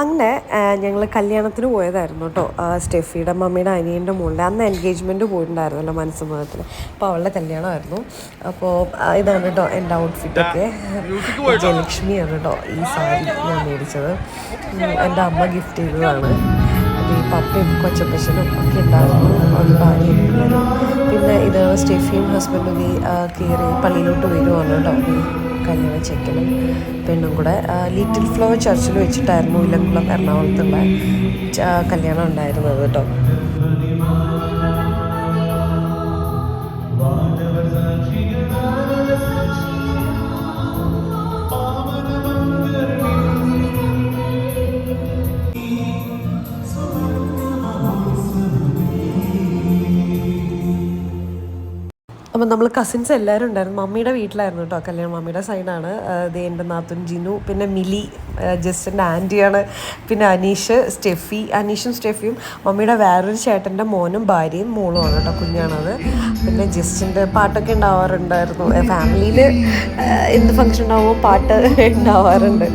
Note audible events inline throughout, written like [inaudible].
അങ്ങനെ ഞങ്ങൾ കല്യാണത്തിന് പോയതായിരുന്നു കേട്ടോ സ്റ്റെഫിയുടെ മമ്മിയുടെ അനിയന്റെ മുകളിൽ അന്ന് എൻഗേജ്മെന്റ് പോയിട്ടുണ്ടായിരുന്നല്ലോ മനസ്സമ്മതത്തിൽ അപ്പോൾ അവളുടെ കല്യാണമായിരുന്നു. അപ്പോൾ ഇതാണ് കേട്ടോ എന്റെ ഔട്ട്ഫിറ്റൊക്കെ ജയലക്ഷ്മിയാണ് കേട്ടോ ഈ സാരി ഞാൻ മേടിച്ചത്. എന്റെ അമ്മ ഗിഫ്റ്റ് ചെയ്തതാണ്. ഈ പപ്പയും കൊച്ചപ്പച്ചനും ഒക്കെ ഉണ്ടായിരുന്നു. അത് ഭാര്യയും. പിന്നെ ഇത് സ്റ്റെഫിയും ഹസ്ബൻഡും ഈ കയറി പള്ളിയിലോട്ട് വരുവാണ് കേട്ടോ കല്യാണ ചെക്കനും പെണ്ണും കൂടെ ലിറ്റിൽ ഫ്ലവർ ചർച്ചിൽ വെച്ചിട്ടായിരുന്നു ഇല്ലെങ്കിലും എറണാകുളത്തുള്ള കല്യാണം ഉണ്ടായിരുന്നത് കേട്ടോ. അപ്പം നമ്മൾ കസിൻസ് എല്ലാവരും ഉണ്ടായിരുന്നു. മമ്മിയുടെ വീട്ടിലായിരുന്നു കേട്ടോ കല്യാണം. മമ്മിയുടെ സൈഡാണ് ദേന്റെ നാത്തുൻ ജിനു പിന്നെ മിലി ജസ്റ്റിന്റെ ആന്റിയാണ് പിന്നെ അനീഷ് സ്റ്റെഫി അനീഷും സ്റ്റെഫിയും. മമ്മിയുടെ വേറൊരു ചേട്ടന്റെ മോനും ഭാര്യയും മോളുമാണ് കേട്ടോ കുഞ്ഞാണത്. പിന്നെ ജസ്റ്റിന്റെ പാട്ടൊക്കെ ഉണ്ടാവാറുണ്ടായിരുന്നു. ഫാമിലിയിൽ എന്ത് ഫംഗ്ഷൻ ഉണ്ടാവുമോ പാട്ട് ഉണ്ടാവാറുണ്ട്.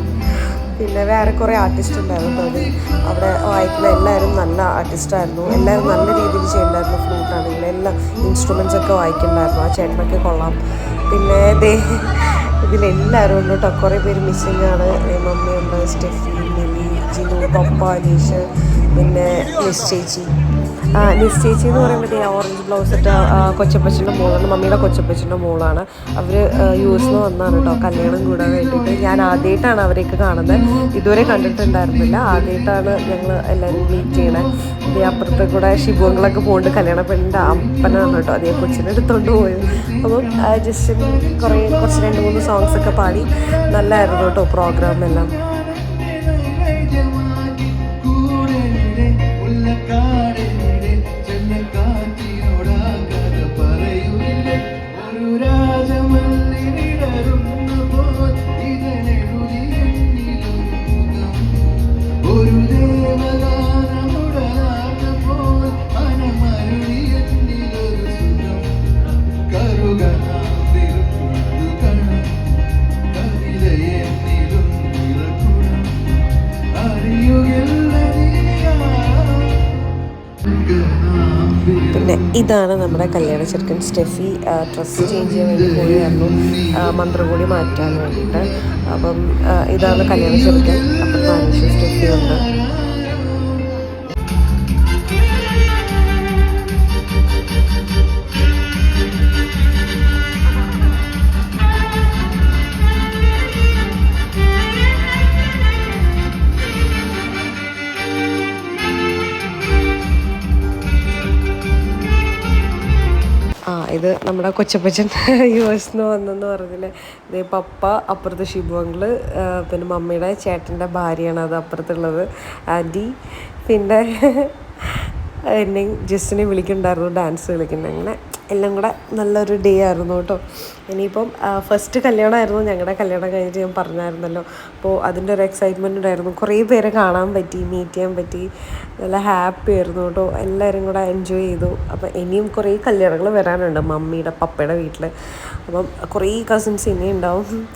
പിന്നെ വേറെ കുറേ ആർട്ടിസ്റ്റ് ഉണ്ടായിരുന്നു അതിൽ അവിടെ വായിക്കുന്ന എല്ലാവരും നല്ല ആർട്ടിസ്റ്റായിരുന്നു എല്ലാവരും നല്ല രീതിയിൽ ചെയ്യുന്നുണ്ടായിരുന്നു ഫ്ലൂട്ട് ആണെങ്കിലും എല്ലാ ഇൻസ്ട്രുമെൻസ് ഒക്കെ വായിക്കുന്നുണ്ടായിരുന്നു. ആ ചേട്ടനൊക്കെ കൊള്ളാം. പിന്നെ ദേ ഇതിലെല്ലാവരും ഉണ്ട് കേട്ടോ. കുറേ പേര് മിസ്സിങ് ആണ്. മമ്മിയുണ്ട് സ്റ്റെഫി മിലി ജിനു പപ്പ അനീഷ് പിന്നെ മിസ് ചേച്ചി. നിസ് ചേച്ചി എന്ന് പറയുമ്പോഴത്തേ ഓറഞ്ച് ബ്ലൗസ് ഇട്ട കൊച്ചപ്പച്ചന്റെ മോളാണ്. മമ്മിയുടെ കൊച്ചപ്പച്ചന്റെ മോളാണ്. അവർ യു എസ് നിന്ന് വന്നാണ് കേട്ടോ കല്യാണം കൂടാൻ വേണ്ടിയിട്ട്. ഞാൻ ആദ്യമായിട്ടാണ് അവരെയൊക്കെ കാണുന്നത്. ഇതുവരെ കണ്ടിട്ടുണ്ടായിരുന്നില്ല. ആദ്യമായിട്ടാണ് ഞങ്ങൾ എല്ലാവരും മീറ്റ് ചെയ്യണത് ഈ അപ്പുറത്ത് കൂടെ ശിവങ്ങളൊക്കെ പോകുന്നുണ്ട് കല്യാണ പെണ്ണിന്റെ അപ്പനാണ് കേട്ടോ അതേ കൊച്ചിനെ എടുത്തോണ്ട് പോയത്. അപ്പം ജസ്റ്റ് കുറേ കുറച്ച് രണ്ട് മൂന്ന് സോങ്സൊക്കെ പാടി. നല്ലായിരുന്നു കേട്ടോ പ്രോഗ്രാം പിന്നെ ഇതാണ് നമ്മുടെ കല്യാണ ചെറുക്കൻ സ്റ്റെഫി. ഡ്രസ്സ് ചേഞ്ച് ചെയ്യാൻ വേണ്ടി പോയായിരുന്നു മന്ത്രകോടി മാറ്റാൻ വേണ്ടിയിട്ട്. അപ്പം ഇതാണ് കല്യാണ ചെറുക്കൻ. അപ്പം സ്റ്റെഫി ഉണ്ട് ഇത് നമ്മുടെ കൊച്ചപ്പച്ചൻ [laughs] യു എസ് നിന്ന് വന്നെന്ന് പറഞ്ഞില്ലേ? ഇത് പപ്പ അപ്പുറത്ത് ഷിബുവങ്ങൾ പിന്നെ മമ്മിയുടെ ചേട്ടന്റെ ഭാര്യയാണ് അത് അപ്പുറത്തുള്ളത്. ആന്റി പിന്നെ [laughs] എന്നെ ജസ്റ്റിനെ വിളിക്കുന്നുണ്ടായിരുന്നു ഡാൻസ് കളിക്കുന്നത് അങ്ങനെ എല്ലാം കൂടെ നല്ലൊരു ഡേ ആയിരുന്നു കേട്ടോ. ഇനിയിപ്പം ഫസ്റ്റ് കല്യാണമായിരുന്നു. ഞങ്ങളുടെ കല്യാണം കഴിഞ്ഞിട്ട് ഞാൻ പറഞ്ഞായിരുന്നല്ലോ. അപ്പോൾ അതിന്റെ ഒരു എക്സൈറ്റ്മെന്റ് ഉണ്ടായിരുന്നു. കുറേ പേരെ കാണാൻ പറ്റി മീറ്റ് ചെയ്യാൻ പറ്റി. നല്ല ഹാപ്പി ആയിരുന്നു കേട്ടോ. എല്ലാവരും കൂടെ എൻജോയ് ചെയ്തു. അപ്പം ഇനിയും കുറേ കല്യാണങ്ങൾ വരാനുണ്ട് മമ്മിയുടെ പപ്പയുടെ വീട്ടിൽ അപ്പം കുറേ കസിൻസ് ഇനിയും ഉണ്ടാവും.